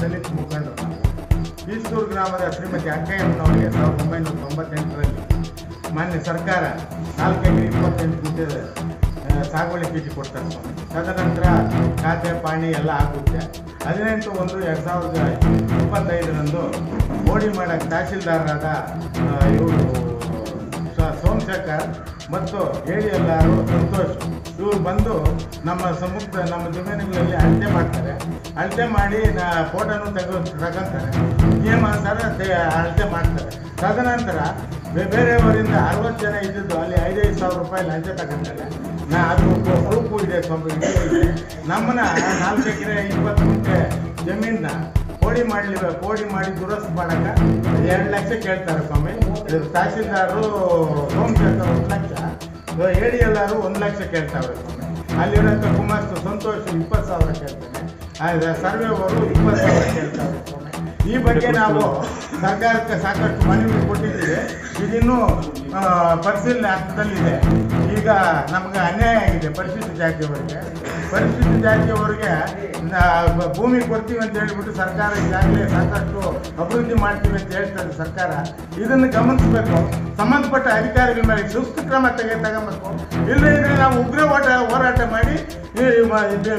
ದಲಿತ ಮುಖಂಡರು ಈಸ್ಕೂರು ಗ್ರಾಮದ ಶ್ರೀಮತಿ ಅಂಕಯ್ಯಮ್ಮನವರಿಗೆ ಸಾವಿರದ ಒಂಬೈನೂರ ತೊಂಬತ್ತೆಂಟರಲ್ಲಿ ಮಾನ್ಯ ಸರ್ಕಾರ ನಾಲ್ಕು ಎಕರೆ ಇಪ್ಪತ್ತೆಂಟು ಗುಂಟೆ ಸಾಗುವಳಿ ಬೀಜ ಕೊಡ್ತಾರೆ. ತದನಂತರ ಖಾತೆ, ಪಾಣಿ ಎಲ್ಲ ಆಗುತ್ತೆ. ಹದಿನೆಂಟು ಒಂದು ಎರಡು ಸಾವಿರದ ಇಪ್ಪತ್ತೈದರಂದು ಮೋಡಿ ಮಾಡೋಕ್ಕೆ ತಹಸೀಲ್ದಾರರಾದ ಇವರು ಸೋಮಶೇಖರ್ ಮತ್ತು ಹೇಳಿ ಎಲ್ಲರೂ ಸಂತೋಷ್ ಬಂದು ನಮ್ಮ ಸಮುದ್ರ, ನಮ್ಮ ಜಮೀನುಗಳಲ್ಲಿ ಅಳತೆ ಮಾಡ್ತಾರೆ. ಅಳತೆ ಮಾಡಿ ನಾ ಫೋಟೋನು ತೆಗೆದು ತಗೊಂತಾರೆ. ನಿಯಮಾನುಸಾರ ತೆ- ಅಳತೆ ಮಾಡ್ತಾರೆ. ತದನಂತರ ಬೇರೆಯವರಿಂದ ಅರವತ್ತು ಜನ ಇದ್ದಿದ್ದು ಅಲ್ಲಿ ಐದೈದು ಸಾವಿರ ರೂಪಾಯಿ ಲಂಚ ತಗೊಂತಾರೆ. ನಾ ಅದು ಪ್ರೂಫು ಇದೆ ಸ್ವಲ್ಪ. ನಮ್ಮನ್ನ ನಾಲ್ಕು ಎಕರೆ ಇಪ್ಪತ್ತು ಗುಂಟೆ ಜಮೀನ ಕೋಡಿ ಮಾಡಲಿ ಕೋಡಿ ಮಾಡಿ ದುರಸ್ತಿ ಮಾಡಕ್ಕೆ ಎರಡು ಲಕ್ಷ ಕೇಳ್ತಾರೆ ಸ್ವಾಮಿ. ತಹಸೀಲ್ದಾರರು ಹೋಮ್ ಕೇಳ್ತಾರೆ ಒಂದು ಲಕ್ಷ. ಹೇಳಿ ಎಲ್ಲರೂ ಒಂದು ಲಕ್ಷ ಕೇಳ್ತಾವ್ರೆ. ಅಲ್ಲಿರೋಂಥ ಕುಮಾರ್ ಸಂತೋಷ್ ಇಪ್ಪತ್ತು ಸಾವಿರ ಕೇಳ್ತಾನೆ ಸರ್ವೆ ಅವರು ಇಪ್ಪತ್ತು ಸಾವಿರ ಕೇಳ್ತಾರೆ. ಈ ಬಗ್ಗೆ ನಾವು ಸರ್ಕಾರಕ್ಕೆ ಸಾಕಷ್ಟು ಮನವಿ ಕೊಟ್ಟಿದ್ದೀವಿ. ಇದಿನ್ನೂ ಪರಿಶೀಲನೆ ಹಂತದಲ್ಲಿದೆ. ಈಗ ನಮ್ಗೆ ಅನ್ಯಾಯ ಆಗಿದೆ ಪರಿಶಿಷ್ಟ ಜಾತಿಯವರಿಗೆ ಪರಿಶಿಷ್ಟ ಜಾತಿಯವರಿಗೆ ಭೂಮಿ ಕೊಡ್ತೀವಿ ಅಂತ ಹೇಳ್ಬಿಟ್ಟು ಸರ್ಕಾರ ಈಗಾಗಲೇ ಸಾಕಷ್ಟು ಅಭಿವೃದ್ಧಿ ಮಾಡ್ತೀವಿ ಅಂತ ಹೇಳ್ತಾರೆ ಸರ್ಕಾರ. ಇದನ್ನು ಗಮನಿಸಬೇಕು. ಸಂಬಂಧಪಟ್ಟ ಅಧಿಕಾರಿಗಳ ಮೇಲೆ ಸುಸ್ತು ಕ್ರಮ ತೆಗೆ ತಗೊಬೇಕು ಇಲ್ಲದಿದ್ರೆ ನಾವು ಉಗ್ರ ಓಟ ಹೋರಾಟ ಮಾಡಿ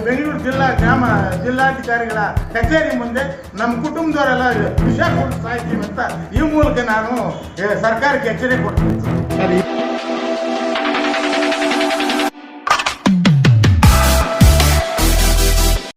ಬೆಂಗಳೂರು ಜಿಲ್ಲಾ ಗ್ರಾಮ ಜಿಲ್ಲಾಧಿಕಾರಿಗಳ ಕಚೇರಿ ಮುಂದೆ ನಮ್ಮ ಕುಟುಂಬದವರೆಲ್ಲ ವಿಷಯ ಕೊಟ್ಟು ಸಾಯ್ತೀವಿ ಅಂತ ಈ ಮೂಲಕ ನಾನು ಸರ್ಕಾರಕ್ಕೆ ಎಚ್ಚರಿಕೆ ಕೊಡ್ತೀನಿ.